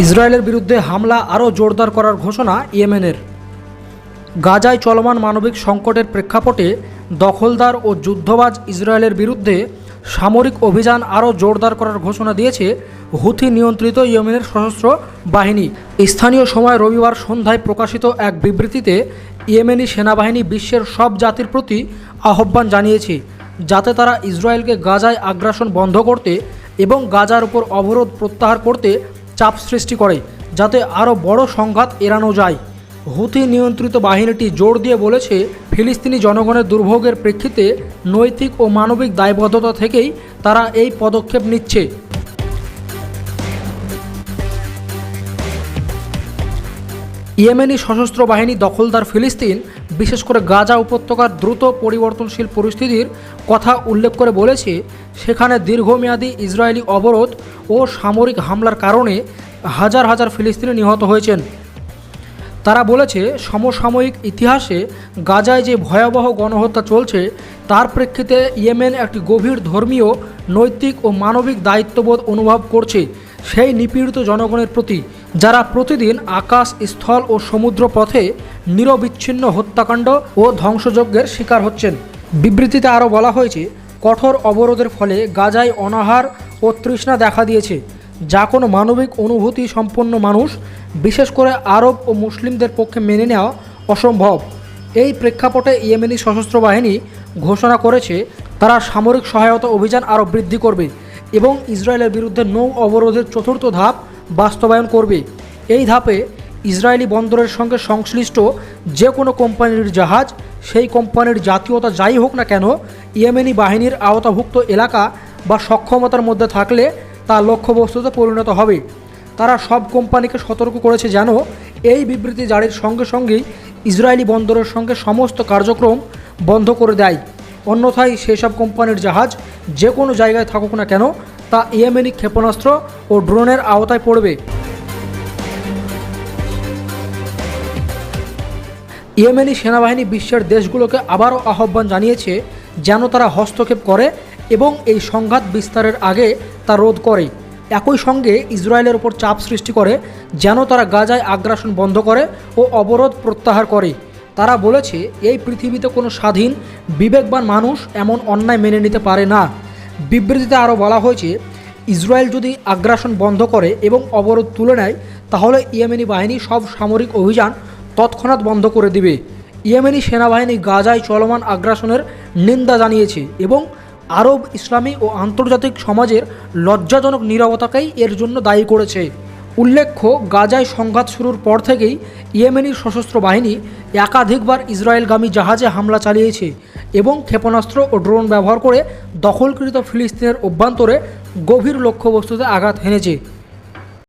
ইসরায়েলের বিরুদ্ধে হামলা আরও জোরদার করার ঘোষণা ইয়েমেনের। গাজায় চলমান মানবিক সংকটের প্রেক্ষাপটে দখলদার ও যুদ্ধবাজ ইসরায়েলের বিরুদ্ধে সামরিক অভিযান আরও জোরদার করার ঘোষণা দিয়েছে হুথি নিয়ন্ত্রিত ইয়েমেনের সশস্ত্র বাহিনী। স্থানীয় সময় রবিবার সন্ধ্যায় প্রকাশিত এক বিবৃতিতে ইয়েমেনি সেনাবাহিনী বিশ্বের সব জাতির প্রতি আহ্বান জানিয়েছে, যাতে তারা ইসরায়েলকে গাজায় আগ্রাসন বন্ধ করতে এবং গাজার উপর অবরোধ প্রত্যাহার করতে চাপ সৃষ্টি করে, যাতে আরও বড় সংঘাত এড়ানো যায়। হুথি নিয়ন্ত্রিত বাহিনীটি জোর দিয়ে বলেছে, ফিলিস্তিনি জনগণের দুর্ভোগের প্রেক্ষিতে নৈতিক ও মানবিক দায়বদ্ধতা থেকেই তারা এই পদক্ষেপ নিচ্ছে। ইয়েমেনি সশস্ত্র বাহিনী দখলদার ফিলিস্তিন, বিশেষ করে গাজা উপত্যকার দ্রুত পরিবর্তনশীল পরিস্থিতির কথা উল্লেখ করে বলেছে, সেখানে দীর্ঘমেয়াদী ইসরায়েলি অবরোধ ও সামরিক হামলার কারণে হাজার হাজার ফিলিস্তিনি নিহত হয়েছেন। তারা বলেছে, সমসাময়িক ইতিহাসে গাজায় যে ভয়াবহ গণহত্যা চলছে, তার প্রেক্ষিতে ইয়েমেন একটি গভীর ধর্মীয়, নৈতিক ও মানবিক দায়িত্ববোধ অনুভব করছে সেই নিপীড়িত জনগণের প্রতি, যারা প্রতিদিন আকাশ, স্থল ও সমুদ্র পথে নিরবিচ্ছিন্ন হত্যাকাণ্ড ও ধ্বংসযজ্ঞের শিকার হচ্ছেন। বিবৃতিতে আরও বলা হয়েছে, কঠোর অবরোধের ফলে গাজায় অনাহার ও তৃষ্ণা দেখা দিয়েছে, যা কোনো মানবিক অনুভূতি সম্পন্ন মানুষ, বিশেষ করে আরব ও মুসলিমদের পক্ষে মেনে নেওয়া অসম্ভব। এই প্রেক্ষাপটে ইয়েমেনি সশস্ত্র বাহিনী ঘোষণা করেছে, তারা সামরিক সহায়তা অভিযান আরও বৃদ্ধি করবে এবং ইসরায়েলের বিরুদ্ধে নৌ অবরোধের চতুর্থ ধাপ বাস্তবায়ন করবে। এই ধাপে ইসরায়েলি বন্দরের সঙ্গে সংশ্লিষ্ট যে কোনো কোম্পানির জাহাজ, সেই কোম্পানির জাতীয়তা যাই হোক না কেন, ইয়েমেনি বাহিনীর আওতাভুক্ত এলাকা বা সক্ষমতার মধ্যে থাকলে তা লক্ষ্যবস্তুতে পরিণত হবে। তারা সব কোম্পানিকে সতর্ক করেছে যেন এই বিবৃতি জারির সঙ্গে সঙ্গেই ইসরায়েলি বন্দরের সঙ্গে সমস্ত কার্যক্রম বন্ধ করে দেয়। অন্যথায় সেসব কোম্পানির জাহাজ যে কোনো জায়গায় থাকুক না কেন তা ইয়েমেনি ক্ষেপণাস্ত্র ও ড্রোনের আওতায় পড়বে। ইয়েমেনি সেনাবাহিনী বিশ্বের দেশগুলোকে আবারও আহ্বান জানিয়েছে যেন তারা হস্তক্ষেপ করে এবং এই সংঘাত বিস্তারের আগে তা রোধ করে। একই সঙ্গে ইসরায়েলের ওপর চাপ সৃষ্টি করে, যেন তারা গাজায় আগ্রাসন বন্ধ করে ও অবরোধ প্রত্যাহার করে। তারা বলেছে, এই পৃথিবীতে কোনো স্বাধীন, বিবেকবান মানুষ এমন অন্যায় মেনে নিতে পারে না। বিবৃতিতে আরও বলা হয়েছে, ইসরায়েল যদি আগ্রাসন বন্ধ করে এবং অবরোধ তুলে নেয়, তাহলে ইয়েমেনি বাহিনী সব সামরিক অভিযান তৎক্ষণাৎ বন্ধ করে দিবে। ইয়েমেনি সেনাবাহিনী গাজায় চলমান আগ্রাসনের নিন্দা জানিয়েছে এবং আরব, ইসলামী ও আন্তর্জাতিক সমাজের লজ্জাজনক নিরবতাকেই এর জন্য দায়ী করেছে। উল্লেখ্য, গাজায় সংঘাত শুরুর পর থেকেই ইয়েমেনির সশস্ত্র বাহিনী একাধিকবার ইসরায়েলগামী জাহাজে হামলা চালিয়েছে এবং ক্ষেপণাস্ত্র ও ড্রোন ব্যবহার করে দখলকৃত ফিলিস্তিনের অভ্যন্তরে গভীর লক্ষ্যবস্তুতে আঘাত হেনেছে।